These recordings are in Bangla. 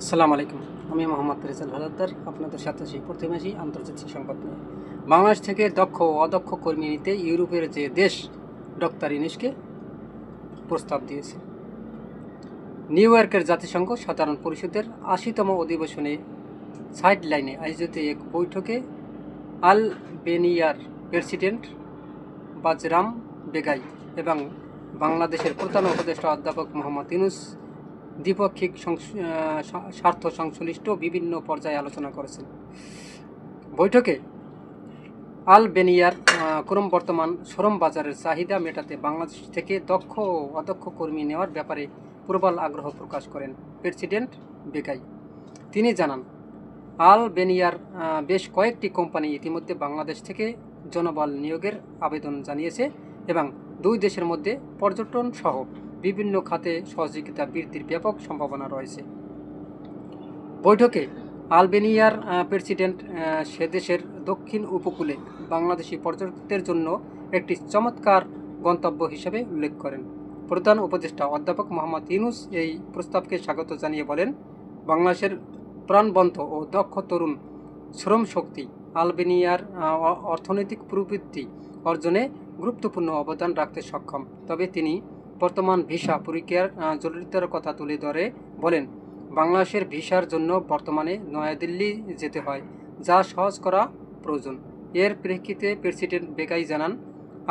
আসসালামু আলাইকুম। আমি মোহাম্মদ রেজাল হালাদ্দার আপনাদের সাথে সেই প্রতিমাসী আন্তর্জাতিক সংবাদ নিয়ে। বাংলাদেশ থেকে দক্ষ ও অদক্ষ কর্মী নিতে ইউরোপের যে দেশ ডক্টর ইনিশকে প্রস্তাব দিয়েছে। নিউ ইয়র্কের জাতিসংঘ সাধারণ পরিষদের আশিতম অধিবেশনে সাইড লাইনে আয়োজিত এক বৈঠকে আল বেনিয়ার প্রেসিডেন্ট বাজরাম বেগাই এবং বাংলাদেশের প্রধান উপদেষ্টা অধ্যাপক মোহাম্মদ ইউনুস দ্বিপাক্ষিক স্বার্থ সংশ্লিষ্ট বিভিন্ন পর্যায়ে আলোচনা করেছেন। বৈঠকে আলবেনিয়ার আহ, ক্রমবর্তমান শ্রম বাজারের চাহিদা মেটাতে বাংলাদেশ থেকে দক্ষ ও অদক্ষ কর্মী নেওয়ার ব্যাপারে প্রবল আগ্রহ প্রকাশ করেন প্রেসিডেন্ট বেকাই। তিনি জানান আলবেনিয়ার বেশ কয়েকটি কোম্পানি ইতিমধ্যে বাংলাদেশ থেকে জনবল নিয়োগের আবেদন জানিয়েছে এবং দুই দেশের মধ্যে পর্যটন সহ বিভিন্ন খাতে সহযোগিতা বৃদ্ধির ব্যাপক সম্ভাবনা রয়েছে। বৈঠকে আলবেনিয়ার প্রেসিডেন্ট সে দেশের দক্ষিণ উপকূলে বাংলাদেশি পর্যটকদের জন্য একটি চমৎকার গন্তব্য হিসেবে উল্লেখ করেন। প্রধান উপদেষ্টা অধ্যাপক মোহাম্মদ ইউনুস এই প্রস্তাবকে স্বাগত জানিয়ে বলেন, বাংলাদেশের প্রাণবন্ত ও দক্ষ তরুণ শ্রম শক্তি আলবেনিয়ার অর্থনৈতিক প্রবৃদ্ধি অর্জনে গুরুত্বপূর্ণ অবদান রাখতে সক্ষম। তবে তিনি বর্তমান ভিসা পরীক্ষার জরুরিতার কথা তুলে ধরে বলেন, বাংলাদেশের ভিসার জন্য বর্তমানে নয়াদিল্লি যেতে হয়, যা সহজ করা প্রয়োজন। এর প্রেক্ষিতে প্রেসিডেন্ট বেকাই জানান,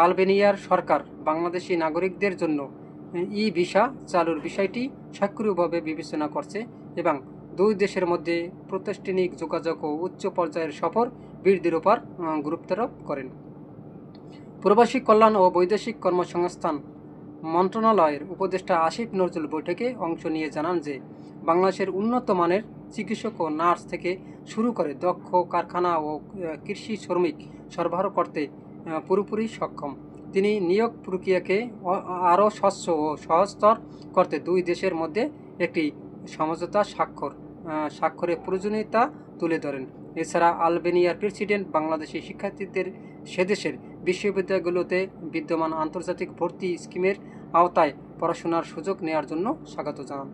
আলবেনিয়ার সরকার বাংলাদেশি নাগরিকদের জন্য ই ভিসা চালুর বিষয়টি সক্রিয়ভাবে বিবেচনা করছে এবং দুই দেশের মধ্যে প্রতিষ্ঠানিক যোগাযোগ ও উচ্চ পর্যায়ের সফর বৃদ্ধির উপর গুরুত্বারোপ করেন। প্রবাসী কল্যাণ ও বৈদেশিক কর্মসংস্থান মন্ত্রণালয়ের উপদেষ্টা আসিফ নজরুল বৈঠকে অংশ নিয়ে জানান যে, বাংলাদেশের উন্নত মানের চিকিৎসক ও নার্স থেকে শুরু করে দক্ষ কারখানা ও কৃষি শ্রমিক সরবরাহ করতে পুরোপুরি সক্ষম। তিনি নিয়োগ প্রক্রিয়াকে আরও স্বচ্ছ ও সহজতর করতে দুই দেশের মধ্যে একটি সমঝোতা স্বাক্ষর স্বাক্ষরের প্রয়োজনীয়তা তুলে ধরেন। এছাড়া আলবেনিয়ার প্রেসিডেন্ট বাংলাদেশি শিক্ষার্থীদের সেদেশের বিশ্ববিদ্যালয়গুলোতে বিদ্যমান আন্তর্জাতিক ভর্তি স্কিমের আওতায় পড়াশোনার সুযোগ নেওয়ার জন্য স্বাগত জানান।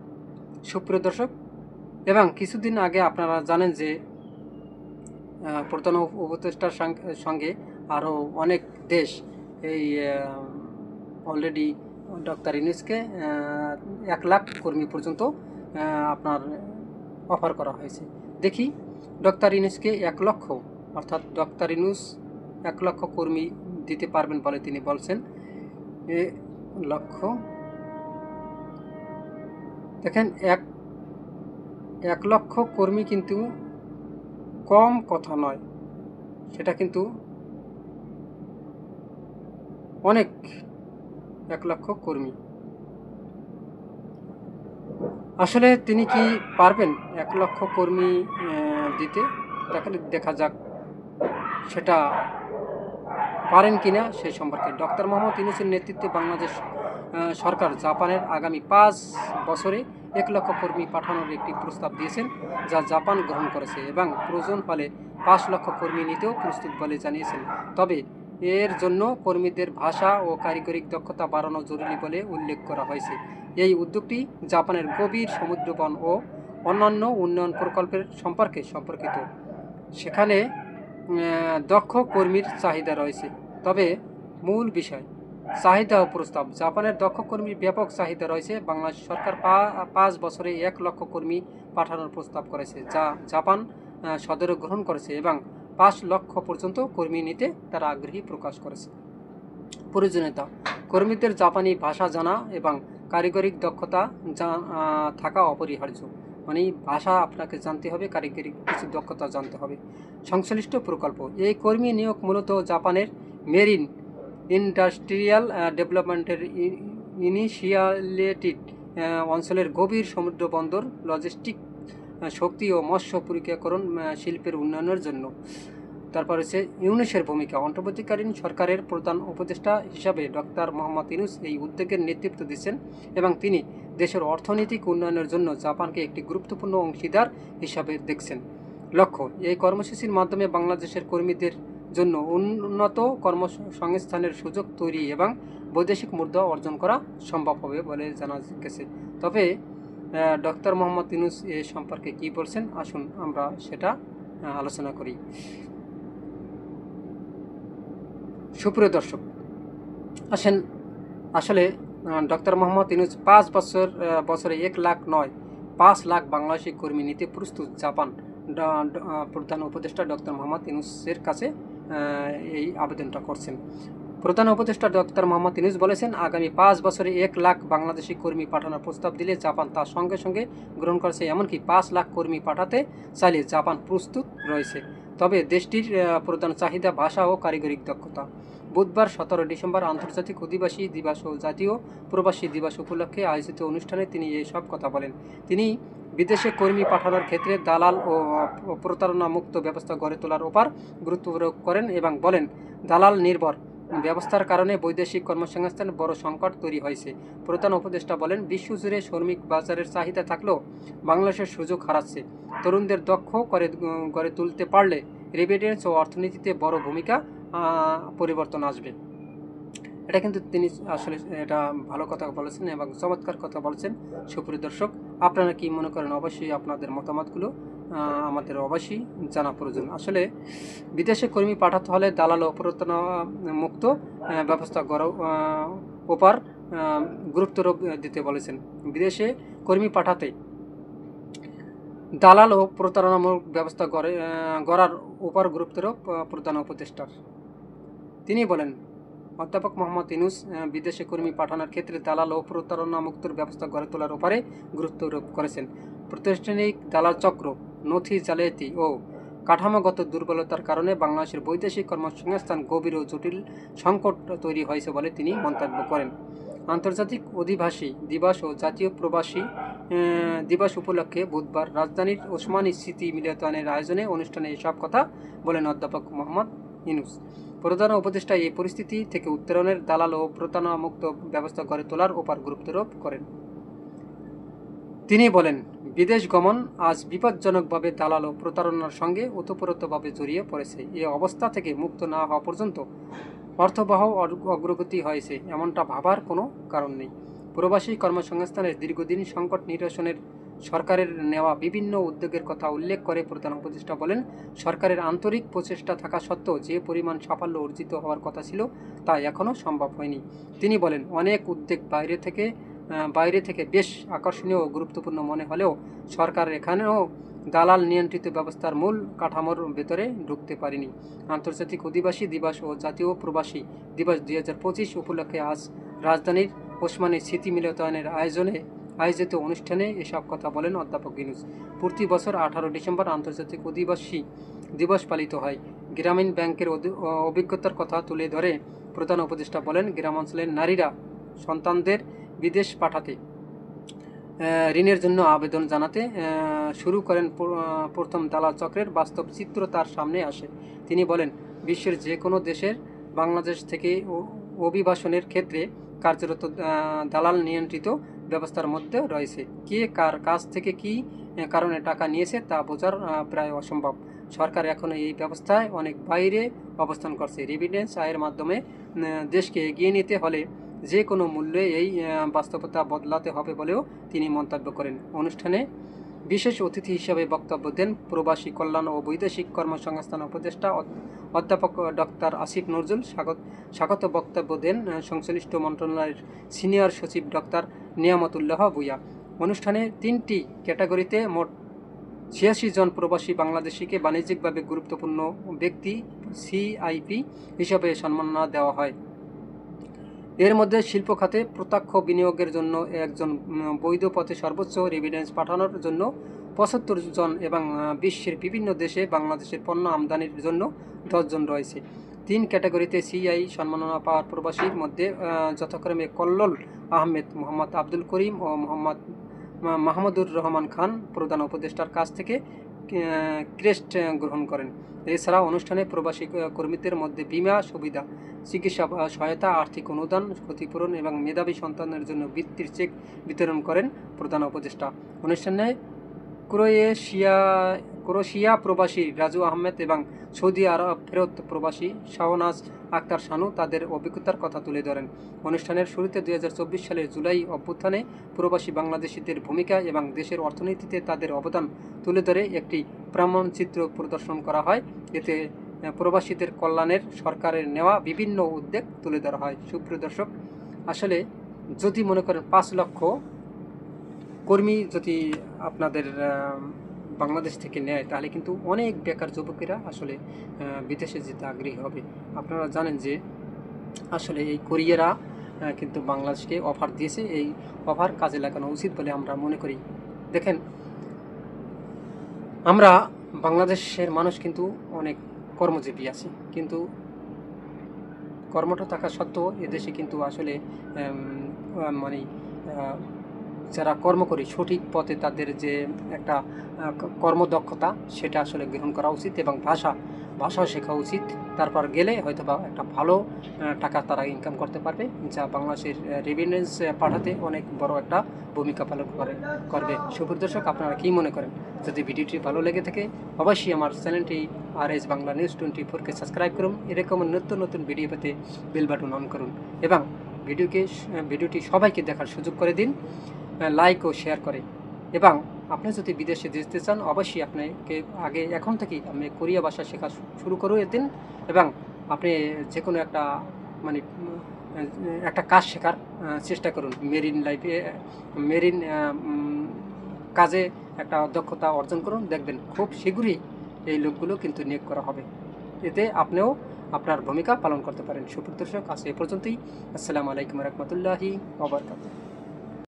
সুপ্রিয় দর্শক, এবং কিছুদিন আগে আপনারা জানেন যে প্রধান উপদেষ্টার সঙ্গে আরও অনেক দেশ এই অলরেডি ডক্টর ইনিসকে এক লাখ কর্মী পর্যন্ত আপনার অফার করা হয়েছে। দেখি ডক্টর ইনুসকে এক লক্ষ, অর্থাৎ ডক্টর ইনুস এক লক্ষ কর্মী দিতে পারবেন বলে তিনি বলছেন। এ লক্ষ দেখেন, এক এক লক্ষ কর্মী কিন্তু কম কথা নয়। সেটা কিন্তু অনেক, এক লক্ষ কর্মী। আসলে তিনি কি পারবেন এক লক্ষ কর্মী দিতে? দেখা দেখা যাক। সেটা পারেন কিনা সে সম্পর্কে ডক্টর মোহাম্মদ ইউনুসের নেতৃত্বে বাংলাদেশ সরকার জাপানের আগামী পাঁচ বছরে এক লক্ষ কর্মী পাঠানোর একটি প্রস্তাব দিয়েছেন, যা জাপান গ্রহণ করেছে এবং প্রয়োজন হলে পাঁচ লক্ষ কর্মী নিতেও প্রস্তুত বলে জানিয়েছেন। তবে এর জন্য কর্মীদের ভাষা ও কারিগরিক দক্ষতা বাড়ানো জরুরি বলে উল্লেখ করা হয়েছে। এই উদ্যোগটি জাপানের গভীর সমুদ্রবন ও অন্যান্য উন্নয়ন প্রকল্পের সম্পর্কে সম্পর্কিত। সেখানে দক্ষ কর্মীর চাহিদা রয়েছে। তবে মূল বিষয়, চাহিদা ও প্রস্তাব। জাপানের দক্ষ কর্মীর ব্যাপক চাহিদা রয়েছে। বাংলাদেশ সরকার পাঁচ বছরে এক লক্ষ কর্মী পাঠানোর প্রস্তাব করেছে, যা জাপান সদরে গ্রহণ করেছে এবং পাঁচ লক্ষ পর্যন্ত কর্মী নিতে তারা আগ্রহী প্রকাশ করেছে। প্রয়োজনীয়তা, কর্মীদের জাপানি ভাষা জানা এবং কারিগরিক দক্ষতা থাকা অপরিহার্য। মানে ভাষা আপনাকে জানতে হবে, কারিগরি কিছু দক্ষতা জানতে হবে। সংশ্লিষ্ট প্রকল্প, এই কর্মী নিয়োগ মূলত জাপানের মেরিন ইন্ডাস্ট্রিয়াল ডেভেলপমেন্টের ইনিশিয়ালেটিড অঞ্চলের গভীর সমুদ্র বন্দর, লজিস্টিক শক্তি ও মৎস্য পরীক্ষাকরণ শিল্পের উন্নয়নের জন্য। তারপর হচ্ছে ইউনুসের ভূমিকা, অন্তর্বর্তীকালীন সরকারের প্রধান উপদেষ্টা হিসাবে ডক্টর মোহাম্মদ ইউনুস এই উদ্যোগের নেতৃত্ব দিচ্ছেন এবং তিনি দেশের অর্থনৈতিক উন্নয়নের জন্য জাপানকে একটি গুরুত্বপূর্ণ অংশীদার হিসাবে দেখছেন। লক্ষ্য, এই কর্মসূচির মাধ্যমে বাংলাদেশের কর্মীদের জন্য উন্নত কর্মসংস্থানের সুযোগ তৈরি এবং বৈদেশিক মুদ্রা অর্জন করা সম্ভব হবে বলে জানা গেছে। তবে ডক্টর মোহাম্মদ ইউনুস এ সম্পর্কে কি বলছেন? আসুন আমরা সেটা আলোচনা করি। সুপ্রিয় দর্শক, আসেন, আসলে ডক্টর মোহাম্মদ ইউনুস পাঁচ বছর বছরে এক লাখ নয়, পাঁচ লাখ বাংলাদেশি কর্মী নিতে প্রস্তুত জাপান। প্রধান উপদেষ্টা ডক্টর মোহাম্মদ ইউনুসের কাছে এই আবেদনটা করছেন। প্রধান উপদেষ্টা ডক্টর মোহাম্মদ ইউনুস বলেছেন, আগামী পাঁচ বছরে এক লাখ বাংলাদেশি কর্মী পাঠানোর প্রস্তাব দিলে জাপান তার সঙ্গে সঙ্গে গ্রহণ করেছে, এমনকি পাঁচ লাখ কর্মী পাঠাতে চাইলে জাপান প্রস্তুত রয়েছে। তবে দেশটির প্রধান চাহিদা, ভাষা ও কারিগরিক দক্ষতা। বুধবার সতেরো ডিসেম্বর আন্তর্জাতিক অধিবাসী দিবস ও জাতীয় প্রবাসী দিবস উপলক্ষে আয়োজিত অনুষ্ঠানে তিনি এই সব কথা বলেন। তিনি বিদেশে কর্মী পাঠানোর ক্ষেত্রে দালাল ও প্রতারণা মুক্ত ব্যবস্থা গড়ে তোলার ওপর গুরুত্ব প্রয়োগ করেন এবং বলেন, দালাল নির্ভর। ব্যবস্থার কারণে বৈদেশিক কর্মসংস্থান বড় সংকট তৈরি হয়েছে। প্রধান উপদেষ্টা বলেন বিশ্বজুড়ে শ্রমিক বাজারের চাহিদা থাকলেও বাংলাদেশের সুযোগ হারাচ্ছে। তরুণদের দক্ষ করে, গড়ে তুলতে পারলে রেভিডেন্স ও অর্থনীতিতে বড় ভূমিকা পরিবর্তন আসবে। এটা কিন্তু তিনি আসলে এটা ভালো কথা বলেছেন এবং চমৎকার কথা বলেছেন। সুপ্রিয় দর্শক, আপনারা কি মনে করেন অবশ্যই আপনাদের মতামতগুলো আমাদের অবশ্যই জানা প্রয়োজন। আসলে বিদেশে কর্মী পাঠাতে হলে দালাল ও মুক্ত ব্যবস্থা গড় ওপার গুরুত্বারোপ দিতে বলেছেন। বিদেশে কর্মী পাঠাতে দালাল ও প্রতারণামূলক ব্যবস্থা গড়ে গড়ার উপর গুরুত্বারোপ আহ, প্রধান উপদেষ্টার। তিনি বলেন অধ্যাপক মোহাম্মদ ইনুস বিদেশে কর্মী পাঠানোর ক্ষেত্রে দালাল ও প্রতারণা মুক্তর ব্যবস্থা গড়ে তোলার উপরে গুরুত্ব আরোপ করেছেন। প্রতিষ্ঠানিক দালাল চক্র নথি জালিয়াতি ও কাঠামোগত দুর্বলতার কারণে বাংলাদেশের বৈদেশিক কর্মসংস্থান গভীর ও জটিল সংকট তৈরি হয়েছে বলে তিনি মন্তব্য করেন। আন্তর্জাতিক অধিবাসী দিবস ও জাতীয় প্রবাসী দিবস উপলক্ষে বুধবার রাজধানীর ওসমানী স্মৃতি মিলনায়তনের আয়োজনে অনুষ্ঠানে এসব কথা বলেন অধ্যাপক মোহাম্মদ ইনুস প্রধান উপদেষ্টা এই পরিস্থিতি থেকে উত্তরণের দালাল ও প্রতারণা মুক্ত ব্যবস্থা গড়ে তোলার ওপর গুরুত্বারোপ করেন। তিনি বলেন, বিদেশ গমন আজ বিপজ্জনকভাবে দালাল ও প্রতারণার সঙ্গে ওতপ্রোতভাবে জড়িয়ে পড়েছে। এই অবস্থা থেকে মুক্ত না হওয়া পর্যন্ত অর্থবহ অগ্রগতি হয়েছে, এমনটা ভাবার কোনো কারণ নেই। প্রবাসী কর্মসংস্থানের দীর্ঘদিন সংকট নিরসনের সরকারের নেওয়া বিভিন্ন উদ্যোগের কথা উল্লেখ করে প্রধান উপদেষ্টা বলেন, সরকারের আন্তরিক প্রচেষ্টা থাকা সত্ত্বেও যে পরিমাণ সাফল্য অর্জিত হওয়ার কথা ছিল তা এখনও সম্ভব হয়নি। তিনি বলেন, অনেক উদ্যোগ বাইরে থেকে বাইরে থেকে বেশ আকর্ষণীয় ও গুরুত্বপূর্ণ মনে হলেও সরকার এখানেও দালাল নিয়ন্ত্রিত ব্যবস্থার মূল কাঠামোর ভেতরে ঢুকতে পারেনি। আন্তর্জাতিক অধিবাসী দিবস ও জাতীয় প্রবাসী দিবস দুই হাজার পঁচিশ উপলক্ষে আজ রাজধানীর ওসমানী স্মৃতি মিলনায়তনের আয়োজনে আয়োজিত অনুষ্ঠানে এসব কথা বলেন অধ্যাপক গিনুস প্রতি বছর আঠারো ডিসেম্বর আন্তর্জাতিক অধিবাসী দিবস পালিত হয়। গ্রামীণ ব্যাংকের অভিজ্ঞতার কথা তুলে ধরে প্রধান উপদেষ্টা বলেন গ্রামাঞ্চলের নারীরা সন্তানদের বিদেশ পাঠাতে ঋণের জন্য আবেদন জানাতে শুরু করেন প্রথম দালাল চক্রের বাস্তব চিত্র তার সামনে আসে। তিনি বলেন, বিশ্বের যে কোনো দেশের বাংলাদেশ থেকে অভিবাসনের ক্ষেত্রে কার্যরত দালাল নিয়ন্ত্রিত ব্যবস্থার মধ্যে রয়েছে। কে কার কাছ থেকে কি কারণে টাকা নিয়েছে তা বোঝার প্রায় অসম্ভব। সরকার এখন এই ব্যবস্থায় অনেক বাইরে অবস্থান করছে। রেভিডেন্স আয়ের মাধ্যমে দেশকে এগিয়ে নিতে হলে যে কোনো মূল্যে এই বাস্তবতা বদলাতে হবে বলেও তিনি মন্তব্য করেন। অনুষ্ঠানে বিশেষ অতিথি হিসেবে বক্তব্য দেন প্রবাসী কল্যাণ ও বৈদেশিক কর্মসংস্থান উপদেষ্টা অধ্যাপক ডক্টর আসিফ নজরুল স্বাগত স্বাগত বক্তব্য দেন সংশ্লিষ্ট মন্ত্রণালয়ের সিনিয়র সচিব ডক্টর নিয়ামতুল্লাহ ভুইয়া। অনুষ্ঠানে তিনটি ক্যাটাগরিতে মোট ছিয়াশি জন প্রবাসী বাংলাদেশিকে বাণিজ্যিকভাবে গুরুত্বপূর্ণ ব্যক্তি সিআইপি হিসাবে সম্মাননা দেওয়া হয়। এর মধ্যে শিল্প খাতে প্রত্যক্ষ বিনিয়োগের জন্য একজন বৈধ পথে সর্বোচ্চ রেভিডেন্স পাঠানোর জন্য পঁচাত্তর জন এবং বিশ্বের বিভিন্ন দেশে বাংলাদেশের পণ্য আমদানির জন্য দশজন রয়েছে। তিন ক্যাটাগরিতে সিআই সম্মাননা পাওয়ার প্রবাসীর মধ্যে যথাক্রমে কল্লোল আহমেদ, মোহাম্মদ আব্দুল করিম ও মোহাম্মদ মাহমুদুর রহমান খান প্রধান উপদেষ্টার কাছ থেকে ক্রেস্ট গ্রহণ করেন। এছাড়া অনুষ্ঠানে প্রবাসী কর্মীদের মধ্যে বিমা, সুবিধা, চিকিৎসা সহায়তা, আর্থিক অনুদান, ক্ষতিপূরণ এবং মেধাবী সন্তানের জন্য বৃত্তির চেক বিতরণ করেন প্রধান উপদেষ্টা। অনুষ্ঠানে ক্রোয়েশিয়া, ক্রোশিয়া প্রবাসী রাজু আহমেদ এবং সৌদি আরব ফেরত প্রবাসী শাহনাজ আক্তার শানু তাদের অভিজ্ঞতার কথা তুলে ধরেন। অনুষ্ঠানের শুরুতে দু হাজার চব্বিশ সালের জুলাই অভ্যুত্থানে প্রবাসী বাংলাদেশিদের ভূমিকা এবং দেশের অর্থনীতিতে তাদের অবদান তুলে ধরে একটি প্রামাণ্যচিত্র প্রদর্শন করা হয়। এতে প্রবাসীদের কল্যাণের সরকারের নেওয়া বিভিন্ন উদ্যোগ তুলে ধরা হয়। সুপ্রিয় দর্শক, আসলে যদি মনে করেন পাঁচ লক্ষ কর্মী যদি আপনাদের বাংলাদেশ থেকে নেয়, তাহলে কিন্তু অনেক বেকার যুবকেরা আসলে বিদেশে যেতে আগ্রহী হবে। আপনারা জানেন যে আসলে এই কোরিয়ারা কিন্তু বাংলাদেশকে অফার দিয়েছে। এই অফার কাজে লাগানো উচিত বলে আমরা মনে করি। দেখেন, আমরা বাংলাদেশের মানুষ কিন্তু অনেক কর্মজীবী আছি। কিন্তু কর্মটা থাকা সত্ত্বেও এদেশে কিন্তু আসলে মানে যারা কর্ম করে সঠিক পথে তাদের যে একটা কর্মদক্ষতা, সেটা আসলে গ্রহণ করা উচিত এবং ভাষা, ভাষাও শেখা উচিত। তারপর গেলে হয়তো বা একটা ভালো টাকা তারা ইনকাম করতে পারবে, যা বাংলাদেশের রেভিনেন্স পাঠাতে অনেক বড় একটা ভূমিকা পালন করে, করবে। সুপ্রদর্শক আপনারা কী মনে করেন? যদি ভিডিওটি ভালো লেগে থাকে, অবশ্যই আমার চ্যানেলটি R S Bangla news twenty ফোরকে সাবস্ক্রাইব করুন। এরকম নতুন নতুন ভিডিও পেতে বেল বাটন অন করুন এবং ভিডিওকে ভিডিওটি সবাইকে দেখার সুযোগ করে দিন। লাইক ও শেয়ার করে। এবং আপনি যদি বিদেশে যেতে চান, অবশ্যই আপনাকে আগে এখন থেকেই আপনি কোরিয়া ভাষা শেখা শুরু করে দিন এবং আপনি যে কোনো একটা মানে একটা কাজ শেখার চেষ্টা করুন। মেরিন লাইফে মেরিন কাজে একটা দক্ষতা অর্জন করুন। দেখবেন খুব শীঘ্রই এই লোকগুলো কিন্তু নিয়োগ করা হবে। এতে আপনিও আপনার ভূমিকা পালন করতে পারেন। সুপ্রদর্শক আজ এ পর্যন্তই। আসসালামু আলাইকুম রহমতুল্লাহি ওবরকাতুহ